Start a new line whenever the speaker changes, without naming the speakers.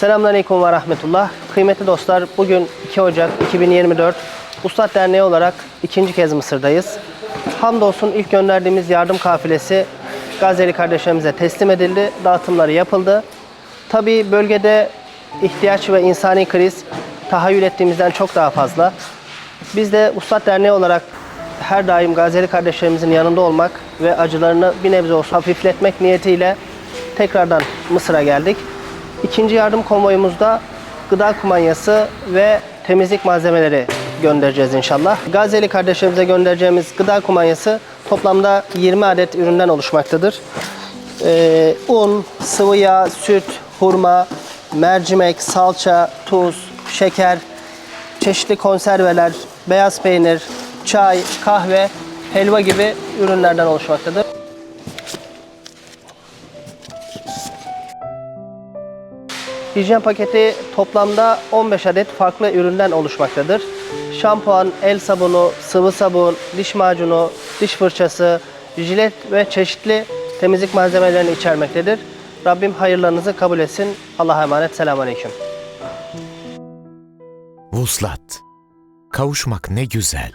Selamünaleyküm ve rahmetullah. Kıymetli dostlar, bugün 2 Ocak 2024 Uslat Derneği olarak ikinci kez Mısır'dayız. Hamdolsun ilk gönderdiğimiz yardım kafilesi Gazeli kardeşlerimize teslim edildi, dağıtımları yapıldı. Tabii bölgede ihtiyaç ve insani kriz tahayyül ettiğimizden çok daha fazla. Biz de Uslat Derneği olarak her daim Gazeli kardeşlerimizin yanında olmak ve acılarını bir nebze olsa hafifletmek niyetiyle tekrardan Mısır'a geldik. İkinci yardım konvoyumuzda gıda kumanyası ve temizlik malzemeleri göndereceğiz inşallah. Gazeli kardeşlerimize göndereceğimiz gıda kumanyası toplamda 20 adet üründen oluşmaktadır. Ee, un, sıvı yağ, süt, hurma, mercimek, salça, tuz, şeker, çeşitli konserveler, beyaz peynir, çay, kahve, helva gibi ürünlerden oluşmaktadır. Hijyen paketi toplamda 15 adet farklı üründen oluşmaktadır. Şampuan, el sabunu, sıvı sabun, diş macunu, diş fırçası, jilet ve çeşitli temizlik malzemelerini içermektedir. Rabbim hayırlarınızı kabul etsin. Allah'a emanet. Selamun Aleyküm.
Vuslat. Kavuşmak ne güzel.